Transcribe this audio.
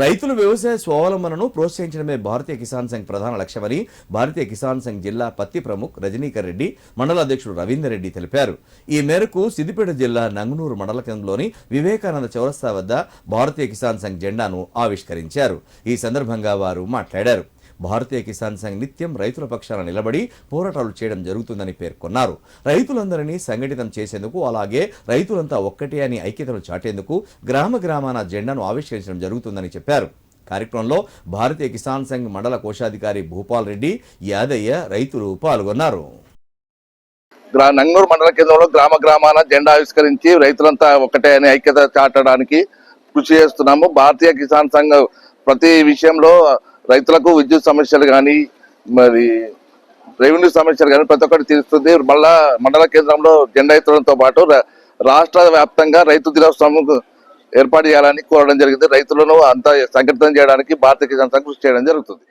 రైతులు వ్యవసాయ స్వావలంబనను ప్రోత్సహించడమే భారతీయ కిసాన్ సంఘ్ ప్రధాన లక్ష్యమని భారతీయ కిసాన్ సంఘ్ జిల్లా పత్తి ప్రముఖ్ రజనీకర్ రెడ్డి మండల అధ్యక్షుడు రవీందర్ రెడ్డి తెలిపారు. ఈ మేరకు సిద్దిపేట జిల్లా నంగునూరు మండల కేంద్రంలోని వివేకానంద చౌరస్తా వద్ద భారతీయ కిసాన్ సంఘ్ జెండాను ఆవిష్కరించారు. ఈ సందర్భంగా వారు మాట్లాడారు. భారతీయ కిసాన్ సంఘ్ నిత్యం రైతుల పక్షాన నిలబడి పోరాటాలు చేయడం జరుగుతుందని పేర్కొన్నారు. రైతులందరినీ సంఘటితం చేసేందుకు అలాగే రైతులంతా ఒక్కటే అని ఐక్యతను చాటేందుకు గ్రామ గ్రామాన జెండాను ఆవిష్కరించడం జరుగుతుందని చెప్పారు. కార్యక్రమంలో భారతీయ కిసాన్ సంఘ్ మండల కోశాధికారి భూపాల్ రెడ్డి యాదయ్య రైతులు పాల్గొన్నారు. గ్రా నంగూరు మండల కేంద్రంలో గ్రామ గ్రామాన జెండా ఆవిష్కరించి రైతులంతా ఒకటే అని ఐక్యత చాటడానికి కృషి చేస్తున్నాము. భారతీయ కిసాన్ సంఘ్ ప్రతి విషయంలో రైతులకు విద్యుత్ సమస్యలు కానీ మరి రెవెన్యూ సమస్యలు కానీ ప్రతి ఒక్కటి తీరుస్తుంది. మళ్ళా మండల కేంద్రంలో జెండా ఎత్తడంతో పాటు రాష్ట్ర వ్యాప్తంగా రైతు దినోత్సవం ఏర్పాటు చేయాలని కోరడం జరిగింది. రైతులను అంతా సంకటితం చేయడానికి భారతీయ కిసాన్ సంఘ్ చేయడం జరుగుతుంది.